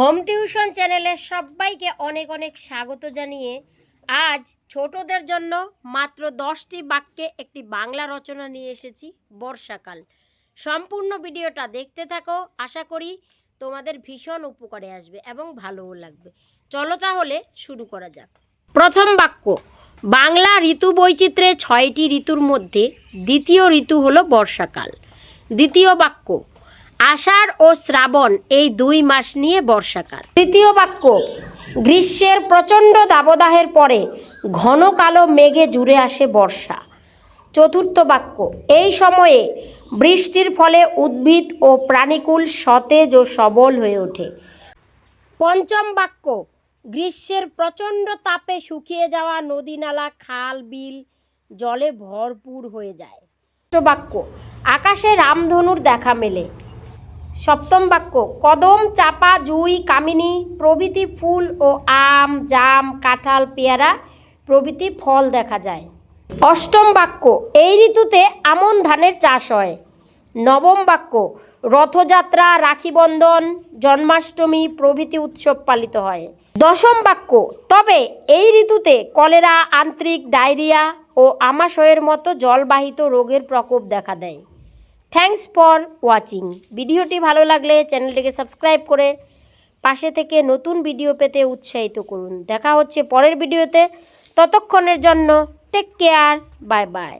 Home tuition চ্যানেলে সবাইকে অনেক অনেক স্বাগত জানিয়ে আজ ছোটদের জন্য মাত্র দশটি বাক্যে একটি বাংলা রচনা নিয়ে এসেছি বর্ষাকাল। সম্পূর্ণ ভিডিওটা দেখতে থাকো, আশা করি তোমাদের ভীষণ উপকারে আসবে এবং ভালোও লাগবে। চলো তাহলে শুরু করা যাক। প্রথম বাক্য, বাংলা ঋতু বৈচিত্র্যে ছয়টি ঋতুর মধ্যে দ্বিতীয় ঋতু হলো বর্ষাকাল। দ্বিতীয় বাক্য আষাঢ় ও শ্রাবণ এই দুই মাস নিয়ে বর্ষাকাল। তৃতীয় বাক্য, গ্রীষ্মের প্রচণ্ড দাবদাহের পরে ঘন কালো মেঘে জুড়ে আসে বর্ষা। চতুর্থ বাক্য, এই সময়ে বৃষ্টির ফলে উদ্ভিদ ও প্রাণীকুল সতেজ ও সবল হয়ে ওঠে। পঞ্চম বাক্য, গ্রীষ্মের প্রচণ্ড তাপে শুকিয়ে যাওয়া নদী নালা খাল, বিল, জলে ভরপুর হয়ে যায়। বাক্য, আকাশে রামধনুর দেখা মেলে। সপ্তম বাক্য, কদম, চাপা, জুই, কামিনী, প্রভৃতি ফুল ও আম, জাম, কাঁঠাল, পেয়ারা, প্রভৃতি ফল দেখা যায়। অষ্টম বাক্য, এই ঋতুতে আমন ধানের চাষ হয়। নবম বাক্য, রথযাত্রা রাখিবন্ধন জন্মাষ্টমী, প্রভৃতি উৎসব পালিত হয়। দশম বাক্য, তবে এই ঋতুতে কলেরা, আন্ত্রিক, ডায়রিয়া ও আমাশয়ের মতো জলবাহিত রোগের প্রকোপ দেখা দেয়। থ্যাঙ্কস ফর ওয়াচিং ভিডিওটি ভালো লাগলে চ্যানেলটিকে সাবস্ক্রাইব করে পাশে থেকে নতুন ভিডিও পেতে উৎসাহিত করুন। দেখা হচ্ছে পরের ভিডিওতে। ততক্ষণের জন্য টেক কেয়ার বাই বাই